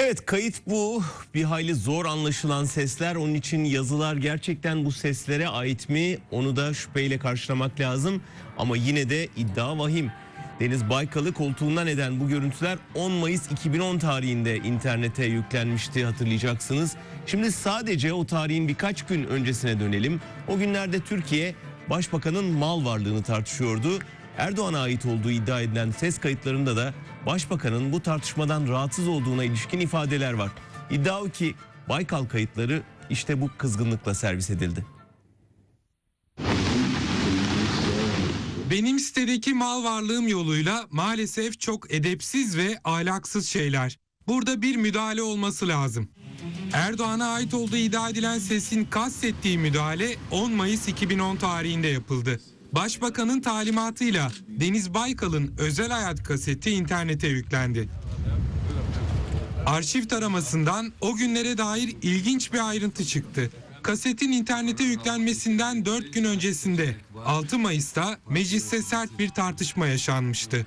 Evet kayıt bu. Bir hayli zor anlaşılan sesler. Onun için yazılar gerçekten bu seslere ait mi? Onu da şüpheyle karşılamak lazım. Ama yine de iddia vahim. Deniz Baykal'ı koltuğundan eden bu görüntüler 10 Mayıs 2010 tarihinde internete yüklenmişti hatırlayacaksınız. Şimdi sadece o tarihin birkaç gün öncesine dönelim. O günlerde Türkiye Başbakanın mal varlığını tartışıyordu. Erdoğan'a ait olduğu iddia edilen ses kayıtlarında da Başbakanın bu tartışmadan rahatsız olduğuna ilişkin ifadeler var. İddia o ki Baykal kayıtları işte bu kızgınlıkla servis edildi. Benim sitedeki mal varlığım yoluyla maalesef çok edepsiz ve ahlaksız şeyler. Burada bir müdahale olması lazım. Erdoğan'a ait olduğu iddia edilen sesin kastettiği müdahale 10 Mayıs 2010 tarihinde yapıldı. Başbakanın talimatıyla Deniz Baykal'ın özel hayat kaseti internete yüklendi. Arşiv taramasından o günlere dair ilginç bir ayrıntı çıktı. Kasetin internete yüklenmesinden 4 gün öncesinde 6 Mayıs'ta mecliste sert bir tartışma yaşanmıştı.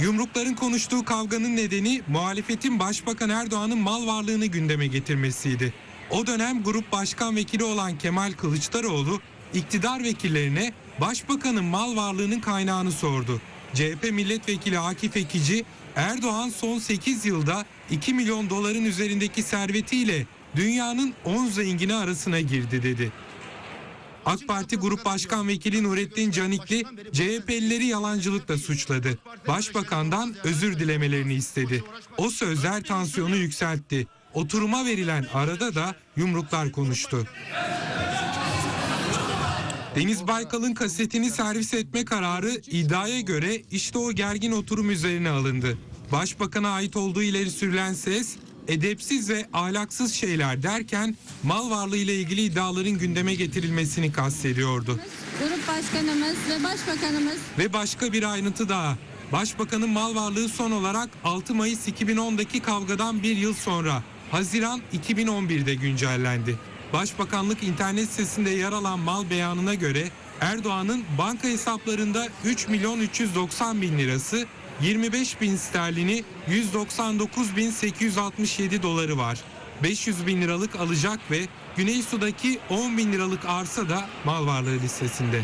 Yumrukların konuştuğu kavganın nedeni muhalefetin Başbakan Erdoğan'ın mal varlığını gündeme getirmesiydi. O dönem grup başkan vekili olan Kemal Kılıçdaroğlu iktidar vekillerine Başbakanın mal varlığının kaynağını sordu. CHP milletvekili Akif Ekici Erdoğan son 8 yılda 2 milyon doların üzerindeki servetiyle dünyanın 10 zengini arasına girdi dedi. AK Parti Grup Başkan Vekili Nurettin Canikli CHP'lileri yalancılıkla suçladı. Başbakandan özür dilemelerini istedi. O sözler tansiyonu yükseltti. Oturuma verilen arada da yumruklar konuştu. Deniz Baykal'ın kasetini servis etme kararı iddiaya göre işte o gergin oturum üzerine alındı. Başbakan'a ait olduğu ileri sürülen ses edepsiz ve ahlaksız şeyler derken mal varlığı ile ilgili iddiaların gündeme getirilmesini kastediyordu. Grup başkanımız ve başbakanımız Ve başka bir ayrıntı daha. Başbakanın mal varlığı son olarak 6 Mayıs 2010'daki kavgadan bir yıl sonra Haziran 2011'de güncellendi. Başbakanlık internet sitesinde yer alan mal beyanına göre Erdoğan'ın banka hesaplarında 3 milyon 390 bin lirası, 25 bin sterlini, 199 bin 867 doları var. 500 bin liralık alacak ve Güneysu'daki 10 bin liralık arsa da mal varlığı listesinde.